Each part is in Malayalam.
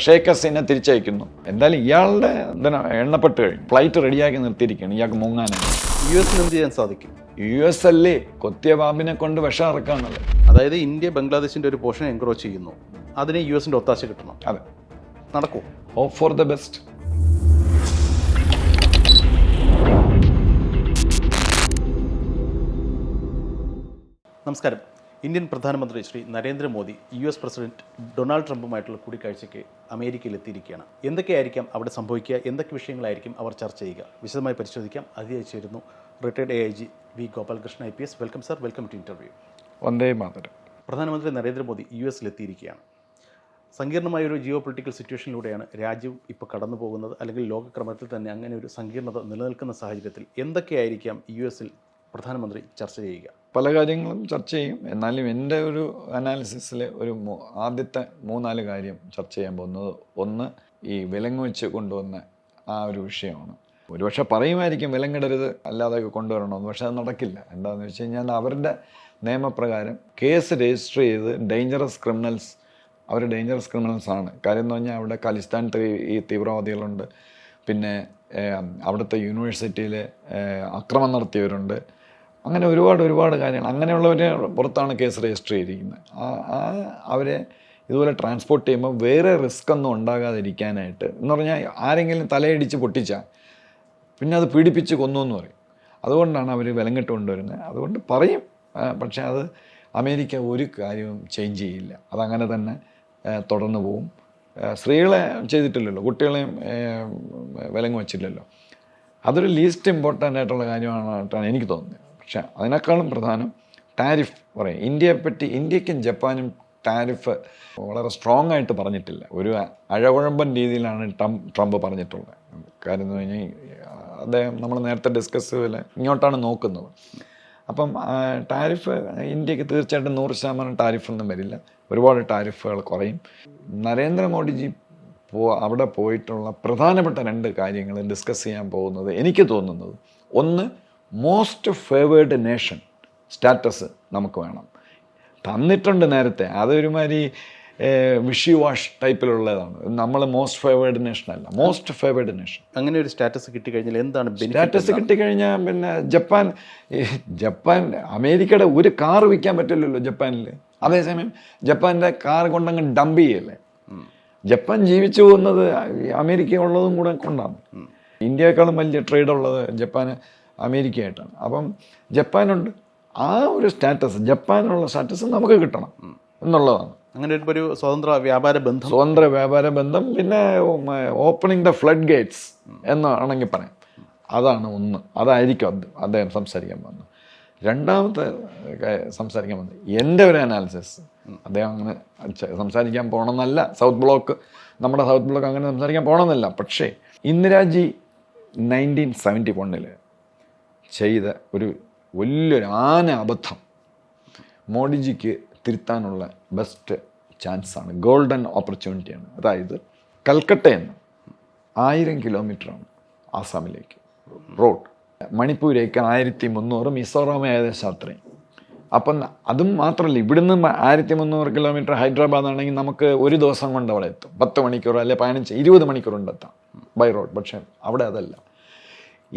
ഷേഖ് ഹസീനെ തിരിച്ചയക്കുന്നു. എന്തായാലും ഇയാളുടെ എന്താ എണ്ണപ്പെട്ട് കഴിഞ്ഞു. ഫ്ലൈറ്റ് റെഡിയാക്കി നിർത്തിയിരിക്കുകയാണ്. ഇയാൾക്ക് മുങ്ങാനാണ് യു എസിന് എന്ത് ചെയ്യാൻ സാധിക്കും? യു എസ് അല്ലേ കൊത്തിയ പാമ്പിനെ കൊണ്ട് വിഷം ഇറക്കാണല്ലോ അതായത് ഇന്ത്യ ബംഗ്ലാദേശിന്റെ ഒരു പോർഷൻ എൻക്രോച്ച് ചെയ്യുന്നു. അതിന് യു എസിന്റെ ഒത്താശ കിട്ടണം. അതെ. നടക്കൂ. ഹോപ്പ് ഫോർ ദ ബെസ്റ്റ് നമസ്കാരം. ഇന്ത്യൻ പ്രധാനമന്ത്രി Shri Narendra Modi U S president Donald ട്രംപുമായിട്ടുള്ള കൂടിക്കാഴ്ചയ്ക്ക് അമേരിക്കയിൽ എത്തിയിരിക്കുകയാണ് എന്തൊക്കെയായിരിക്കാം അവിടെ സംഭവിക്കുക? എന്തൊക്കെ വിഷയങ്ങളായിരിക്കും അവർ ചർച്ച ചെയ്യുക? വിശദമായി പരിശോധിക്കാം. അതിയായിരുന്നു retired A I G V Gopalakrishna I P S. Welcome sir. Welcome to interview. Vande Mataram. പ്രധാനമന്ത്രി നരേന്ദ്രമോദി യു എസിലെത്തിയിരിക്കുകയാണ് സങ്കീർണമായ ഒരു ജിയോ പൊളിറ്റിക്കൽ സിറ്റുവേഷനിലൂടെയാണ് രാജ്യം ഇപ്പോൾ കടന്നു പോകുന്നത്. അല്ലെങ്കിൽ ലോകക്രമത്തിൽ തന്നെ അങ്ങനെ ഒരു സങ്കീർണത നിലനിൽക്കുന്ന സാഹചര്യത്തിൽ എന്തൊക്കെയായിരിക്കാം യു എസിൽ പ്രധാനമന്ത്രി ചർച്ച ചെയ്യുക. പല കാര്യങ്ങളും ചർച്ച ചെയ്യും. എന്നാലും എന്റെ ഒരു അനാലിസിസിൽ ഒരു ആദ്യത്തെ മൂന്നാൽ കാര്യം ചർച്ച ചെയ്യാൻ പോകുന്നത് ഒന്ന് ഈ വിലങ്ങ് വെച്ച് കൊണ്ടുവന്ന ആ ഒരു വിഷയമാണ്. ഒരുപക്ഷെ പറയുമായിരിക്കും വിലങ്ങിടരുത് അല്ലാതെ കൊണ്ടുവരണമെന്ന് പക്ഷെ അത് നടക്കില്ല. എന്താണെന്ന് വെച്ച് കഴിഞ്ഞാൽ അവരുടെ നിയമപ്രകാരം കേസ് രജിസ്റ്റർ ചെയ്ത് ഡേഞ്ചറസ് ക്രിമിനൽസ് അവർ ഡേഞ്ചറസ് ക്രിമിനൽസ് ആണ്. കാര്യം എന്ന് പറഞ്ഞാൽ അവിടെ ഖലിസ്ഥാൻ ഈ തീവ്രവാദികളുണ്ട്. പിന്നെ അവിടുത്തെ യൂണിവേഴ്സിറ്റിയിൽ അക്രമം നടത്തിയവരുണ്ട്. അങ്ങനെ ഒരുപാട് ഒരുപാട് കാര്യങ്ങൾ. അങ്ങനെയുള്ളവരെ പുറത്താണ് കേസ് രജിസ്റ്റർ ചെയ്തിരിക്കുന്നത്. ആ അവരെ ഇതുപോലെ ട്രാൻസ്പോർട്ട് ചെയ്യുമ്പോൾ വേറെ റിസ്ക് ഒന്നും ഉണ്ടാകാതിരിക്കാനായിട്ട് എന്ന് പറഞ്ഞാൽ ആരെങ്കിലും തലയിടിച്ച് പൊട്ടിച്ചാൽ പിന്നെ അത് പീഡിപ്പിച്ച് കൊന്നു എന്ന് പറയും. അതുകൊണ്ടാണ് അവർ വിലങ്ങിട്ട് കൊണ്ടുവരുന്നത്. അതുകൊണ്ട് പറയും. പക്ഷേ അത് അമേരിക്ക ഒരു കാര്യവും ചേഞ്ച് ചെയ്യില്ല. അതങ്ങനെ തന്നെ തുടർന്നു പോവും. സ്ത്രീകളെ ചെയ്തിട്ടില്ലല്ലോ. കുട്ടികളെയും വിലങ്ങ് വെച്ചില്ലല്ലോ. അതൊരു ലീസ്റ്റ് ഇമ്പോർട്ടന്റ് ആയിട്ടുള്ള കാര്യമാണ് എനിക്ക് തോന്നുന്നത്. പക്ഷേ അതിനേക്കാളും പ്രധാനം ടാരിഫ് പറയും. ഇന്ത്യയെ പറ്റി ഇന്ത്യക്കും ജപ്പാനും ടാരിഫ് വളരെ സ്ട്രോങ് ആയിട്ട് പറഞ്ഞിട്ടില്ല. ഒരു അഴകുഴമ്പൻ രീതിയിലാണ് ട്രംപ് ട്രംപ് പറഞ്ഞിട്ടുള്ളത്. കാര്യം എന്ന് കഴിഞ്ഞാൽ അദ്ദേഹം നമ്മൾ നേരത്തെ ഡിസ്കസ് പോലെ ഇങ്ങോട്ടാണ് നോക്കുന്നത്. അപ്പം ടാരിഫ് ഇന്ത്യയ്ക്ക് തീർച്ചയായിട്ടും നൂറ് ശതമാനം ടാരിഫൊന്നും വരില്ല. ഒരുപാട് ടാരിഫുകൾ കുറയും. നരേന്ദ്രമോദിജി പോ അവിടെ പോയിട്ടുള്ള പ്രധാനപ്പെട്ട രണ്ട് കാര്യങ്ങൾ ഡിസ്കസ് ചെയ്യാൻ പോകുന്നത് എനിക്ക് തോന്നുന്നത്. ഒന്ന് മോസ്റ്റ് ഫേവേർഡ് നേഷൻ സ്റ്റാറ്റസ് നമുക്ക് വേണം. തന്നിട്ടുണ്ട് നേരത്തെ. അതൊരുമാതിരി വിഷി വാഷ് ടൈപ്പിലുള്ളതാണ് നമ്മൾ മോസ്റ്റ് ഫേവേർഡ് നേഷൻ അല്ല. മോസ്റ്റ് ഫേവേർഡ് നേഷൻ അങ്ങനെ ഒരു സ്റ്റാറ്റസ് കിട്ടി കഴിഞ്ഞാൽ എന്താണ് സ്റ്റാറ്റസ് സ്റ്റാറ്റസ് കിട്ടിക്കഴിഞ്ഞാൽ പിന്നെ ജപ്പാൻ ജപ്പാൻ അമേരിക്കയുടെ ഒരു കാർ വിൽക്കാൻ പറ്റില്ലല്ലോ ജപ്പാനിൽ അതേസമയം ജപ്പാന്റെ കാർ കൊണ്ടങ്ങ് ഡംപ് ചെയ്യല്ലേ? ജപ്പാൻ ജീവിച്ചു പോകുന്നത് അമേരിക്ക ഉള്ളതും കൂടെ കൊണ്ടാണ്. ഇന്ത്യയെക്കാളും വലിയ ട്രേഡ് ഉള്ളത് ജപ്പാന്. അമേരിക്കയായിട്ടാണ്. അപ്പം ജപ്പാനുണ്ട്. ആ ഒരു സ്റ്റാറ്റസ് ജപ്പാനുള്ള സ്റ്റാറ്റസ് നമുക്ക് കിട്ടണം എന്നുള്ളതാണ്. അങ്ങനെ ഒരു- സ്വതന്ത്ര വ്യാപാര ബന്ധം. സ്വതന്ത്ര വ്യാപാര ബന്ധം പിന്നെ ഓപ്പണിംഗ് ദ ഫ്ലഡ് ഗേറ്റ്സ് എന്നാണെങ്കിൽ പറയാം. അതാണ് ഒന്ന്. അതായിരിക്കും അത് അദ്ദേഹം സംസാരിക്കാൻ വന്നത്. രണ്ടാമത്തെ സംസാരിക്കാൻ വന്നത് എന്റെ ഒരു അനാലിസിസ് അദ്ദേഹം അങ്ങനെ സംസാരിക്കാൻ പോകണമെന്നല്ല സൗത്ത് ബ്ലോക്ക് നമ്മുടെ സൗത്ത് ബ്ലോക്ക് അങ്ങനെ സംസാരിക്കാൻ പോകണമെന്നല്ല പക്ഷേ ഇന്ദിരാജി നയന്റീൻ സെവന്റി വണ്ണിൽ ചെയ്ത ഒരു വലിയൊരു ആന അബദ്ധം മോഡിജിക്ക് തിരുത്താനുള്ള ബെസ്റ്റ് ചാൻസാണ് ഗോൾഡൻ ഓപ്പർച്യൂണിറ്റിയാണ് അതായത് കൽക്കട്ടയിൽ നിന്ന് ആയിരം കിലോമീറ്ററാണ് ആസാമിലേക്ക്. റോഡ് മണിപ്പൂരേക്ക് ആയിരത്തി മുന്നൂറ് മിസോറാം ഏകദേശം അത്രയും. അപ്പം അതും മാത്രമല്ല ഇവിടുന്ന് ആയിരത്തി മുന്നൂറ് കിലോമീറ്റർ ഹൈദരാബാദ് ആണെങ്കിൽ നമുക്ക് ഒരു ദിവസം കൊണ്ട് അവിടെ എത്തും. പത്ത് മണിക്കൂർ അല്ലെ പതിനഞ്ച് ഇരുപത് മണിക്കൂർ കൊണ്ട് എത്താം ബൈ റോഡ് പക്ഷേ അവിടെ അതല്ല.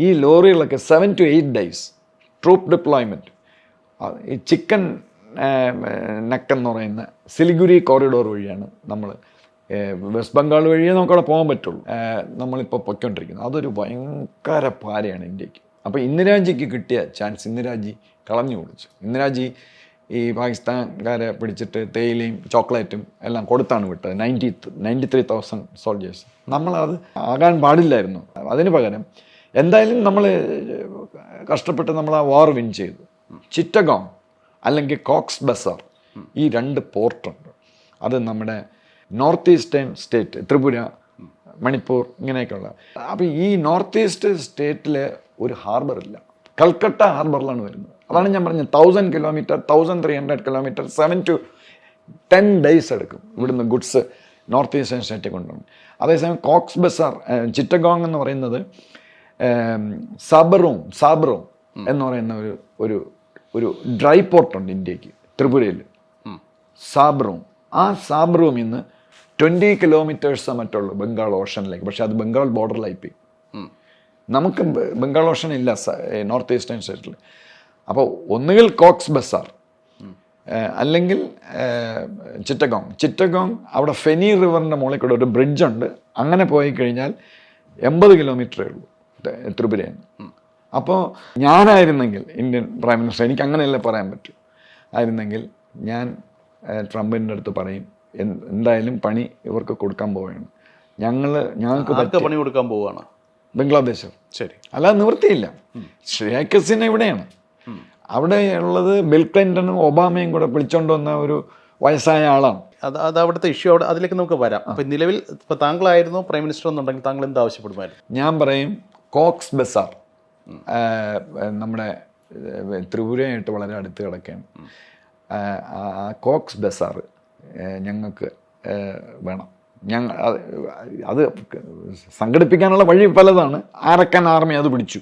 ഈ ലോറികളൊക്കെ seven to eight days troop deployment ഈ ചിക്കൻ നെക്ക് എന്ന് പറയുന്ന സിലിഗുരി കോറിഡോർ വഴിയാണ് നമ്മൾ വെസ്റ്റ് ബംഗാൾ വഴിയേ നമുക്കവിടെ പോകാൻ പറ്റുള്ളൂ. നമ്മളിപ്പോൾ പൊയ്ക്കൊണ്ടിരിക്കുന്നത് അതൊരു ഭയങ്കര പാരയാണ് ഇന്ത്യയ്ക്ക്. അപ്പോൾ ഇന്ദിരാജിക്ക് കിട്ടിയ ചാൻസ് ഇന്ദിരാജി കളഞ്ഞു കുടിച്ചു. ഇന്ദിരാജി ഈ പാകിസ്ഥാൻകാരെ പിടിച്ചിട്ട് തേയിലയും ചോക്ലേറ്റും എല്ലാം കൊടുത്താണ് വിട്ടത്. Ninety ninety three thousand soldiers നമ്മളത് ആകാൻ പാടില്ലായിരുന്നു. അതിന് പകരം എന്തായാലും നമ്മൾ കഷ്ടപ്പെട്ട് നമ്മൾ ആ വാർ വിൻ ചെയ്തു. ചിറ്റഗോങ് അല്ലെങ്കിൽ കോക്സ് ബസാർ ഈ രണ്ട് പോർട്ടുണ്ട് അത് നമ്മുടെ north eastern state Tripura Manipur ഇങ്ങനെയൊക്കെയുള്ള. അപ്പോൾ ഈ നോർത്ത് ഈസ്റ്റ് സ്റ്റേറ്റിൽ ഒരു ഹാർബർ ഇല്ല. കൽക്കട്ട ഹാർബറിലാണ് വരുന്നത്. അതാണ് ഞാൻ പറഞ്ഞത്. Thousand kilometre thousand three hundred kilometre seven to ten days എടുക്കും ഇവിടുന്ന് ഗുഡ്സ് നോർത്ത് ഈസ്റ്റേൺ സ്റ്റേറ്റിൽ കൊണ്ടുപോകും അതേസമയം കോക്സ് ബസാർ ചിറ്റഗോങ് എന്ന് പറയുന്നത് സബറും സാബറും എന്ന് പറയുന്ന ഒരു ഒരു ഒരു ഡ്രൈ പോർട്ടുണ്ട് ഇന്ത്യയ്ക്ക് ത്രിപുരയിൽ. സാബറും. ആ സാബറും ഇന്ന് ട്വന്റി കിലോമീറ്റേഴ്സ് മറ്റുള്ളൂ ബംഗാൾ ഓഷനിലേക്ക് പക്ഷെ അത് ബംഗാൾ ബോർഡറിലായി പോയി ഉം. നമുക്ക് ബംഗാൾ ഓഷൻ ഇല്ല നോർത്ത് ഈസ്റ്റേൺ സ്റ്റേറ്റിൽ. അപ്പോൾ ഒന്നുകിൽ കോക്സ് ബസാർ അല്ലെങ്കിൽ ചിറ്റഗോങ്. ചിറ്റഗോങ് അവിടെ ഫെനി റിവറിന്റെ മുകളിൽ കൂടെ ഒരു ബ്രിഡ്ജ് ഉണ്ട്. അങ്ങനെ പോയി കഴിഞ്ഞാൽ എൺപത് കിലോമീറ്ററേ ഉള്ളൂ. ത- ത്രിപുരയിൽ. അപ്പോൾ ഞാനായിരുന്നെങ്കിൽ ഇന്ത്യൻ പ്രൈം മിനിസ്റ്റർ എനിക്ക് അങ്ങനെയല്ലേ പറയാൻ പറ്റൂ? ആയിരുന്നെങ്കിൽ ഞാൻ ട്രംപിന്റെ അടുത്ത് പറയും എന്തായാലും പണി ഇവർക്ക് കൊടുക്കാൻ പോവുകയാണ്. ഞങ്ങൾ ഞങ്ങൾക്ക് പണി കൊടുക്കാൻ പോവുകയാണ്? ബംഗ്ലാദേശ് ശരി. അല്ലാതെ നിവൃത്തിയില്ല. ഷേഖ് ഹസീന ഇവിടെയാണ്. അവിടെ ഉള്ളത് ബിൽ ക്ലിന്റണും ഒബാമയും കൂടെ വിളിച്ചോണ്ട് വന്ന ഒരു വയസ്സായ ആളാണ്. അത് അത് അവിടുത്തെ ഇഷ്യൂ അവിടെ അതിലേക്ക് നമുക്ക് വരാം. അപ്പം നിലവിൽ ഇപ്പം താങ്കളായിരുന്നു പ്രൈം മിനിസ്റ്റർ എന്നുണ്ടെങ്കിൽ താങ്കൾ എന്ത് ആവശ്യപ്പെടുമായിരുന്നു? ഞാൻ പറയും കോക്സ് ബസാർ. നമ്മുടെ ത്രിപുരയായിട്ട് വളരെ അടുത്ത് കിടക്കുകയാണ് കോക്സ് ബസാർ ഞങ്ങൾക്ക് വേണം. ഞങ്ങൾ അത് സംഘടിപ്പിക്കാനുള്ള വഴി പലതാണ്. ആരക്കൻ ആർമി അത് പിടിച്ചു.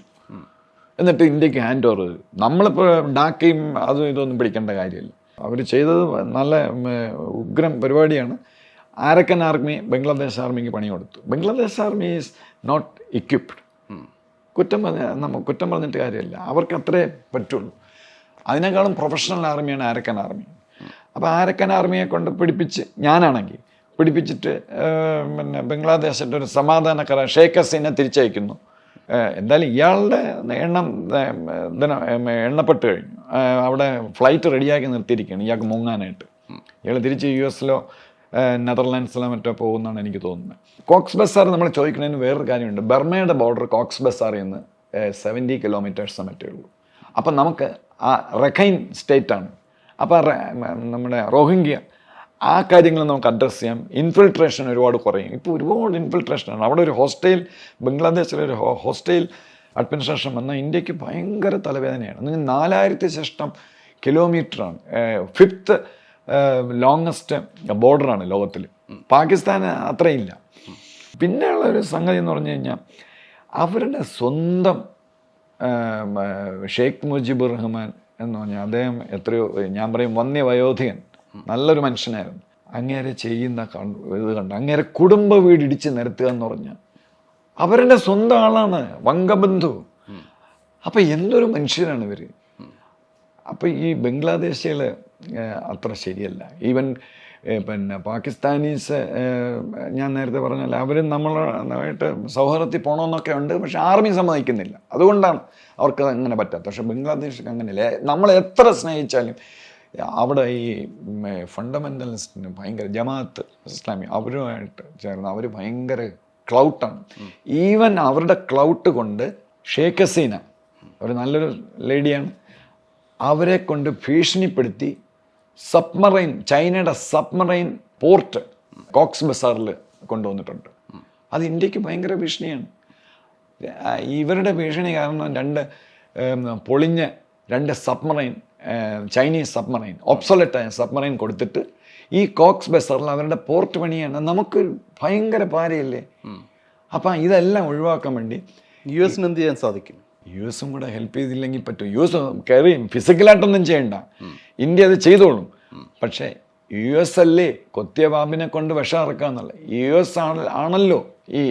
എന്നിട്ട് ഇന്ത്യയ്ക്ക് ഹാൻഡ് ഓവർ ചെയ്തു നമ്മളിപ്പോൾ ഡാക്കയും അതും ഇതൊന്നും പിടിക്കേണ്ട കാര്യമില്ല. അവർ ചെയ്തത് നല്ല ഉഗ്രം പരിപാടിയാണ്. ആരക്കൻ ആർമി ബംഗ്ലാദേശ് ആർമിക്ക് പണി കൊടുത്തു. Bangladesh army is not equipped കുറ്റം പറഞ്ഞ നമ്മൾ കുറ്റം പറഞ്ഞിട്ട് കാര്യമില്ല. അവർക്ക് അത്രേ പറ്റുള്ളൂ. അതിനേക്കാളും പ്രൊഫഷണൽ ആർമിയാണ് ആരക്കൻ ആർമി അപ്പോൾ ആരക്കൻ ആർമിയെ കൊണ്ട് പിടിപ്പിച്ച് ഞാനാണെങ്കിൽ പിടിപ്പിച്ചിട്ട് പിന്നെ ബംഗ്ലാദേശിന്റെ ഒരു സമാധാന കരാർ ഷേഖ് ഹസീനെ തിരിച്ചയക്കുന്നു. എന്തായാലും ഇയാളുടെ എണ്ണം എണ്ണപ്പെട്ട് കഴിഞ്ഞു. അവിടെ ഫ്ലൈറ്റ് റെഡിയാക്കി നിർത്തിയിരിക്കുകയാണ്. ഇയാൾക്ക് മുങ്ങാനായിട്ട്. ഇയാൾ തിരിച്ച് യു എസിലോ നെതർലാൻഡ്സിലോ മറ്റോ പോകുമെന്നാണ് എനിക്ക് തോന്നുന്നത്. കോക്സ് ബസാർ നമ്മൾ ചോദിക്കുന്നതിന് വേറൊരു കാര്യമുണ്ട്. ബർമയുടെ ബോർഡർ കോക്സ് ബസാർ എന്ന് സെവന്റി കിലോമീറ്റേഴ്സ് മറ്റേ ഉള്ളൂ. അപ്പം നമുക്ക് ആ റഖൈൻ സ്റ്റേറ്റാണ് അപ്പോൾ നമ്മുടെ റോഹിംഗ്യ ആ കാര്യങ്ങൾ നമുക്ക് അഡ്രസ്സ് ചെയ്യാം. ഇൻഫിൽട്രേഷൻ ഒരുപാട് കുറയും. ഇപ്പോൾ ഒരുപാട് ഇൻഫിൽട്രേഷനാണ് അവിടെ ഒരു ഹോസ്റ്റൈൽ ബംഗ്ലാദേശിലെ ഒരു ഹോസ്റ്റൈൽ അഡ്മിനിസ്ട്രേഷൻ വന്നാൽ ഇന്ത്യയ്ക്ക് ഭയങ്കര തലവേദനയാണ്. നാലായിരത്തി ശേഷം കിലോമീറ്ററാണ് ഫിഫ്ത്ത് ലോങ്ങസ്റ്റ് ബോർഡറാണ് ലോകത്തിൽ പാകിസ്ഥാൻ അത്രയില്ല. പിന്നെയുള്ള ഒരു സംഗതി എന്ന് പറഞ്ഞു കഴിഞ്ഞാൽ അവരുടെ സ്വന്തം ഷെയ്ഖ് മുജിബുർ റഹ്മാൻ എന്ന് പറഞ്ഞാൽ അദ്ദേഹം എത്രയോ ഞാൻ പറയും വന്യവയോധികൻ നല്ലൊരു മനുഷ്യനായിരുന്നു. അങ്ങേരെ ചെയ്യുന്ന ഇത് കണ്ട് അങ്ങേരെ കുടുംബ വീട് ഇടിച്ച് നിരത്തുക എന്ന് പറഞ്ഞാൽ അവരുടെ സ്വന്തം ആളാണ് വങ്കബന്ധു അപ്പം എന്തൊരു മനുഷ്യരാണ് ഇവർ അപ്പം ഈ ബംഗ്ലാദേശികൾ അത്ര ശരിയല്ല. ഈവൻ പിന്നെ പാകിസ്ഥാനീസ് ഞാൻ നേരത്തെ പറഞ്ഞാൽ അവരും നമ്മളായിട്ട് സൗഹൃദത്തിൽ പോകണമെന്നൊക്കെ ഉണ്ട് പക്ഷെ ആർമി സമ്മതിക്കുന്നില്ല. അതുകൊണ്ടാണ് അവർക്ക് അങ്ങനെ പറ്റാത്ത പക്ഷെ ബംഗ്ലാദേശിക്ക് അങ്ങനെയല്ല? നമ്മൾ എത്ര സ്നേഹിച്ചാലും അവിടെ ഈ ഫണ്ടമെന്റലിസ്റ്റിന് ഭയങ്കര ജമാഅത്ത് ഇസ്ലാമി അവരുമായിട്ട് ചേർന്ന് അവർ ഭയങ്കര ക്ലൗട്ടാണ് ഈവൻ അവരുടെ ക്ലൗട്ട് കൊണ്ട് ഷേഖ് ഹസീന ഒരു നല്ലൊരു ലേഡിയാണ് അവരെ കൊണ്ട് ഭീഷണിപ്പെടുത്തി സബ്മറൈൻ ചൈനയുടെ സബ്മറൈൻ പോർട്ട് കോക്സ് ബസാറിൽ കൊണ്ടുവന്നിട്ടുണ്ട്. അത് ഇന്ത്യയ്ക്ക് ഭയങ്കര ഭീഷണിയാണ്. ഇവരുടെ ഭീഷണി കാരണം രണ്ട് പൊളിഞ്ഞ രണ്ട് സബ്മറൈൻ ചൈനീസ് സബ്മറൈൻ ഒബ്സൊലറ്റായ സബ്മറൈൻ കൊടുത്തിട്ട് ഈ കോക്സ് ബസാറിൽ അവരുടെ പോർട്ട് പണിയാണ്. നമുക്ക് ഭയങ്കര പാരയല്ലേ അപ്പം ഇതെല്ലാം ഒഴിവാക്കാൻ വേണ്ടി യു എസിന് എന്ത് ചെയ്യാൻ സാധിക്കും? യു എസും കൂടെ ഹെൽപ്പ് ചെയ്തില്ലെങ്കിൽ പറ്റും. യു എസ് കയറി ഫിസിക്കലായിട്ടൊന്നും ചെയ്യണ്ട. ഇന്ത്യ അത് ചെയ്തോളും. പക്ഷേ യു എസ് അല്ലേ കൊത്തിയ പാമ്പിനെ കൊണ്ട് വിഷം ഇറക്കുക എന്നുള്ളത്? യു എസ് ആണ് ആണല്ലോ ഈ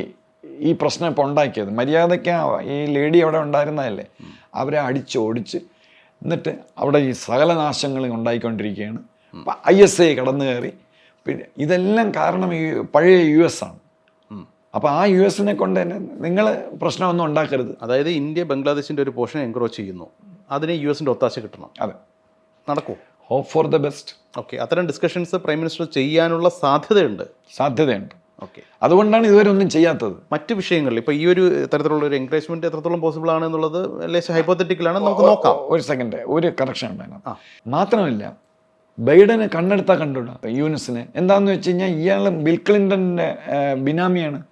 ഈ പ്രശ്നം ഇപ്പോൾ ഉണ്ടാക്കിയത്. മര്യാദയ്ക്ക് ഈ ലേഡി അവിടെ ഉണ്ടായിരുന്നതല്ലേ? അവരെ അടിച്ചോടിച്ച് എന്നിട്ട് അവിടെ ഈ സകല നാശങ്ങളും ഉണ്ടായിക്കൊണ്ടിരിക്കുകയാണ്. ഐ എസ് ഐ കടന്നു കയറി പിന്നെ ഇതെല്ലാം കാരണം ഈ പഴയ യു എസ് ആണ്. അപ്പോൾ ആ യു എസിനെ കൊണ്ട് തന്നെ നിങ്ങൾ പ്രശ്നമൊന്നും ഉണ്ടാക്കരുത്. അതായത് ഇന്ത്യ ബംഗ്ലാദേശിന്റെ ഒരു പോർഷൻ എൻക്രോച്ച് ചെയ്യുന്നു. അതിന് യു എസിന്റെ ഒത്താശ കിട്ടണം. അതെ. നടക്കൂ. Hope for the best okay അത്തരം ഡിസ്കഷൻസ് പ്രൈം മിനിസ്റ്റർ ചെയ്യാനുള്ള സാധ്യതയുണ്ട്. സാധ്യതയുണ്ട്. ഓക്കെ അതുകൊണ്ടാണ് ഇതുവരെ ഒന്നും ചെയ്യാത്തത്. മറ്റു വിഷയങ്ങളിൽ ഇപ്പൊ ഈ ഒരു തരത്തിലുള്ള ഒരു എൻകറേജ്മെന്റ് എത്രത്തോളം പോസിബിൾ ആണ് എന്നുള്ളത് ലേശം ഹൈപ്പോത്തറ്റിക്കലാണ് നമുക്ക് നോക്കാം. ഒരു സെക്കൻഡ് ഒരു കറക്ഷൻ വേണം. മാത്രമല്ല ബൈഡന് കണ്ണെടുത്താൽ കണ്ടുകൂടാ? യൂനിസിനെ എന്താന്ന് വെച്ച് കഴിഞ്ഞാൽ ഇയാൾ ബിൽ ക്ലിന്റന്റെ ആ, ബിനാമിയാണ്.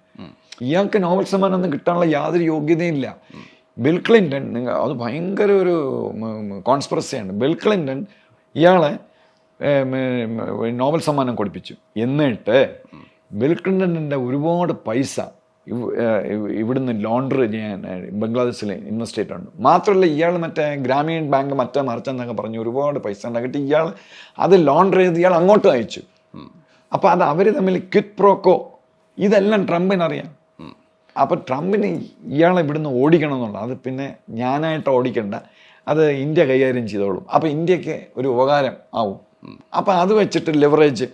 ഇയാൾക്ക് നോബൽ സമ്മാനം ഒന്നും കിട്ടാനുള്ള യാതൊരു യോഗ്യതയില്ല. ബിൽ ക്ലിന്റൺ നിങ്ങൾ അത് ഭയങ്കര ഒരു കോൺസ്പിറസിയാണ്. ബിൽ ക്ലിന്റൺ ഇയാളെ നോബൽ സമ്മാനം കൊടുപ്പിച്ചു. എന്നിട്ട് ബിൽ ക്ലിന്റണിന്റെ ഒരുപാട് പൈസ ഇവിടുന്ന് ലോണ്ടറി ചെയ്യാൻ ബംഗ്ലാദേശിൽ ഇൻവെസ്റ്റ് ചെയ്തിട്ടുണ്ട്. മാത്രമല്ല ഇയാൾ മറ്റേ ഗ്രാമീൺ ബാങ്ക് മറ്റേ മറിച്ചെന്നൊക്കെ പറഞ്ഞ് ഒരുപാട് പൈസ ഉണ്ടാക്കിയിട്ട് ഇയാൾ അത് ലോണ്ടർ ചെയ്ത് ഇയാൾ അങ്ങോട്ട് അയച്ചു. അപ്പോൾ അത് അവർ തമ്മിൽ ക്വിറ്റ് പ്രോക്കോ? ഇതെല്ലാം ട്രംപിനറിയാം. അപ്പോൾ ട്രംപിന് ഇയാളെ ഇവിടുന്ന് ഓടിക്കണം എന്നുള്ളത് അത് പിന്നെ ഞാനായിട്ട് ഓടിക്കണ്ട. അത് ഇന്ത്യ കൈകാര്യം ചെയ്തോളും. അപ്പോൾ ഇന്ത്യയ്ക്ക് ഒരു ഉപകാരം ആവും. അപ്പോൾ അത് വെച്ചിട്ട് ലിവറേജ്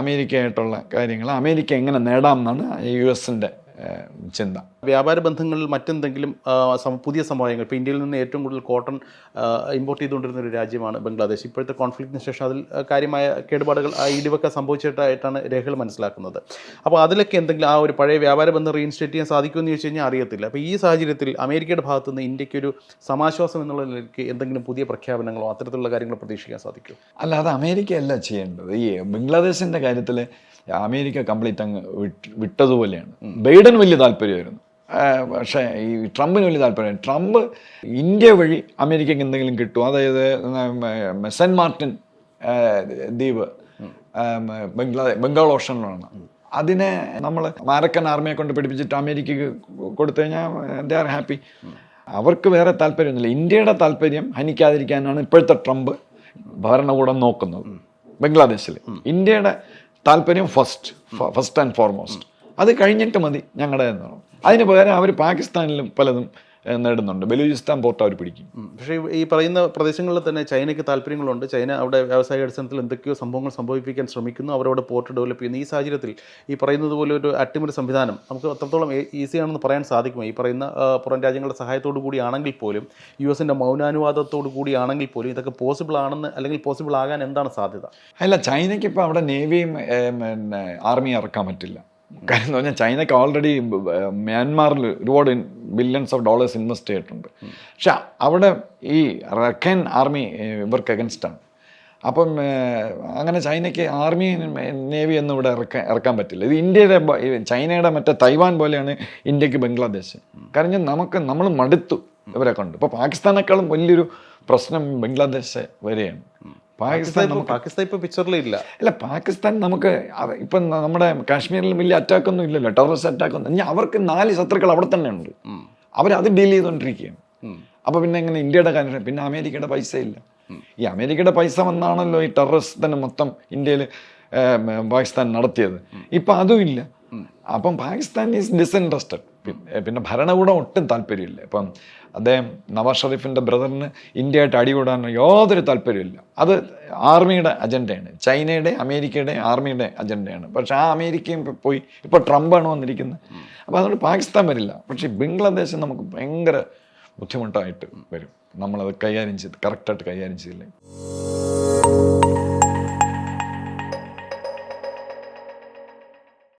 അമേരിക്കയായിട്ടുള്ള കാര്യങ്ങൾ അമേരിക്ക എങ്ങനെ നേടാം എന്നാണ് യു എസിന്റെ ചിന്ത. വ്യാപാര ബന്ധങ്ങളിൽ മറ്റെന്തെങ്കിലും പുതിയ സമവായങ്ങൾ ഇപ്പോൾ ഇന്ത്യയിൽ നിന്ന് ഏറ്റവും കൂടുതൽ കോട്ടൺ ഇമ്പോർട്ട് ചെയ്തുകൊണ്ടിരുന്ന ഒരു രാജ്യമാണ് ബംഗ്ലാദേശ്. ഇപ്പോഴത്തെ കോൺഫ്ലിക്റ്റിന് ശേഷം അതിൽ കാര്യമായ കേടുപാടുകൾ ആ ഇടിവൊക്കെ സംഭവിച്ചിട്ടായിട്ടാണ് രേഖകൾ മനസ്സിലാക്കുന്നത്. അപ്പോൾ അതിലൊക്കെ എന്തെങ്കിലും ആ ഒരു പഴയ വ്യാപാര ബന്ധം റീഇൻസ്റ്റേറ്റ് ചെയ്യാൻ സാധിക്കുമെന്ന് ചോദിച്ചു കഴിഞ്ഞാൽ അറിയത്തില്ല. അപ്പോൾ ഈ സാഹചര്യത്തിൽ അമേരിക്കയുടെ ഭാഗത്തു നിന്ന് ഇന്ത്യയ്ക്ക് ഒരു സമാശ്വാസം എന്നുള്ള നിലയ്ക്ക് എന്തെങ്കിലും പുതിയ പ്രഖ്യാപനങ്ങളോ അത്തരത്തിലുള്ള കാര്യങ്ങളോ പ്രതീക്ഷിക്കാൻ സാധിക്കും അല്ലാതെ അമേരിക്ക അല്ല ചെയ്യേണ്ടത്. ഈ ബംഗ്ലാദേശിന്റെ കാര്യത്തിൽ അമേരിക്ക കംപ്ലീറ്റ് അങ്ങ് വിട്ട് വിട്ടതുപോലെയാണ്. ബൈഡൻ വലിയ താല്പര്യമായിരുന്നു. പക്ഷേ ഈ ട്രംപിന് വലിയ താല്പര്യം ട്രംപ് ഇന്ത്യ വഴി അമേരിക്കയ്ക്ക് എന്തെങ്കിലും കിട്ടും അതായത് സെന്റ് മാർട്ടിൻ ദ്വീപ് ബംഗ്ലാദേശ് ബംഗ്ലാ ബംഗാൾ ഓഷനിലാണ്. അതിനെ നമ്മൾ മാരക്കൻ ആർമിയെ കൊണ്ട് പിടിപ്പിച്ചിട്ട് അമേരിക്കക്ക് കൊടുത്തു കഴിഞ്ഞാൽ ദേ ആർ ഹാപ്പി അവർക്ക് വേറെ താല്പര്യമൊന്നുമില്ല. ഇന്ത്യയുടെ താല്പര്യം ഹനിക്കാതിരിക്കാനാണ് ഇപ്പോഴത്തെ ട്രംപ് ഭരണകൂടം നോക്കുന്നത്. ബംഗ്ലാദേശിൽ ഇന്ത്യയുടെ താല്പര്യം ഫസ്റ്റ് ഫസ്റ്റ് ആൻഡ് ഫോർമോസ്റ്റ് അത് കഴിഞ്ഞിട്ട് മതി ഞങ്ങളുടെ എന്നാണ് അതിന് പകരം അവർ പാകിസ്ഥാനിലും പലതും നേടുന്നുണ്ട്. ബലൂചിസ്ഥാൻ പോർട്ട് അവർ പിടിക്കും. പക്ഷേ ഈ- പറയുന്ന പ്രദേശങ്ങളിൽ തന്നെ ചൈനയ്ക്ക് താല്പര്യങ്ങളുണ്ട്. ചൈന അവിടെ വ്യാവസായിക അടിസ്ഥാനത്തിൽ എന്തൊക്കെയോ സംഭവങ്ങൾ സംഭവിപ്പിക്കാൻ ശ്രമിക്കുന്നു. അവരവിടെ പോർട്ട് ഡെവലപ്പ് ചെയ്യുന്നു. ഈ സാഹചര്യത്തിൽ ഈ പറയുന്നത് പോലെ ഒരു അട്ടിമറി സംവിധാനം നമുക്ക് അത്രത്തോളം ഈസി ആണെന്ന് പറയാൻ സാധിക്കുമോ? ഈ പറയുന്ന പുറം രാജ്യങ്ങളുടെ സഹായത്തോടു കൂടിയാണെങ്കിൽ പോലും യു എസിന്റെ മൗനാനുവാദത്തോടു കൂടിയാണെങ്കിൽ പോലും ഇതൊക്കെ പോസിബിൾ ആണെന്ന് അല്ലെങ്കിൽ പോസിബിൾ ആകാൻ എന്താണ് സാധ്യത? അല്ല ചൈനയ്ക്ക് ഇപ്പോൾ അവിടെ നേവിയും പിന്നെ ആർമിയും ഇറക്കാൻ പറ്റില്ല. കാരണം എന്ന് പറഞ്ഞാൽ ചൈനയ്ക്ക് ഓൾറെഡി മ്യാൻമാറിൽ ഒരുപാട് ബില്യൺസ് ഓഫ് ഡോളേഴ്സ് ഇൻവെസ്റ്റ് ചെയ്തിട്ടുണ്ട്. പക്ഷെ അവിടെ ഈ റക്കൻ ആർമി ഇവർക്ക് അഗൻസ്റ്റാണ് അപ്പം അങ്ങനെ ചൈനയ്ക്ക് ആർമി നേവി ഒന്നും ഇവിടെ ഇറക്കാൻ ഇറക്കാൻ പറ്റില്ല. ഇത് ഇന്ത്യയുടെ ചൈനയുടെ മറ്റേ തൈവാൻ പോലെയാണ് ഇന്ത്യയ്ക്ക് ബംഗ്ലാദേശ്. കാരണം നമുക്ക് നമ്മൾ മടുത്തു ഇവരെ കൊണ്ട്. ഇപ്പോൾ പാകിസ്ഥാനേക്കാളും വലിയൊരു പ്രശ്നം ബംഗ്ലാദേശ് വരെയാണ്. പാകിസ്ഥാൻ പാകിസ്ഥാൻ ഇപ്പോൾ പിക്ചറിലില്ല. അല്ല പാകിസ്ഥാൻ നമുക്ക് ഇപ്പം നമ്മുടെ കാശ്മീരിൽ വലിയ അറ്റാക്ക് ഒന്നും ഇല്ലല്ലോ ടെററിസ്റ്റ് അറ്റാക്ക് ഒന്നും ഇനി അവർക്ക് നാല് ശത്രുക്കൾ അവിടെ തന്നെ ഉണ്ട്. അവരത് ഡീൽ ചെയ്തുകൊണ്ടിരിക്കുകയാണ് അപ്പോൾ പിന്നെ എങ്ങനെ ഇന്ത്യയുടെ കാര്യം പിന്നെ അമേരിക്കയുടെ പൈസ ഇല്ല ഈ അമേരിക്കയുടെ പൈസ വന്നാണല്ലോ ഈ തന്നെ മൊത്തം ഇന്ത്യയിൽ പാകിസ്ഥാൻ നടത്തിയത്. ഇപ്പം അതും ഇല്ല. അപ്പം പാകിസ്ഥാൻ ഈസ് ഡിസ്ഇൻട്രസ്റ്റഡ് പിന്നെ ഭരണകൂടം ഒട്ടും താല്പര്യമില്ല. ഇപ്പം അദ്ദേഹം നവാസ് ഷെറീഫിന്റെ ബ്രദറിന് ഇന്ത്യയായിട്ട് അടികൂടാൻ യാതൊരു താല്പര്യമില്ല അത് ആർമിയുടെ അജണ്ടയാണ്. ചൈനയുടെ അമേരിക്കയുടെ ആർമിയുടെ അജണ്ടയാണ്. പക്ഷേ ആ അമേരിക്കയും പോയി ഇപ്പോൾ ട്രംപാണ് വന്നിരിക്കുന്നത് അപ്പോൾ അതുകൊണ്ട് പാകിസ്ഥാൻ വരില്ല. പക്ഷേ ബംഗ്ലാദേശ് നമുക്ക് ഭയങ്കര ബുദ്ധിമുട്ടായിട്ട് വരും. നമ്മളത് കൈകാര്യം ചെയ്ത് കറക്റ്റായിട്ട് കൈകാര്യം ചെയ്തില്ലെങ്കിൽ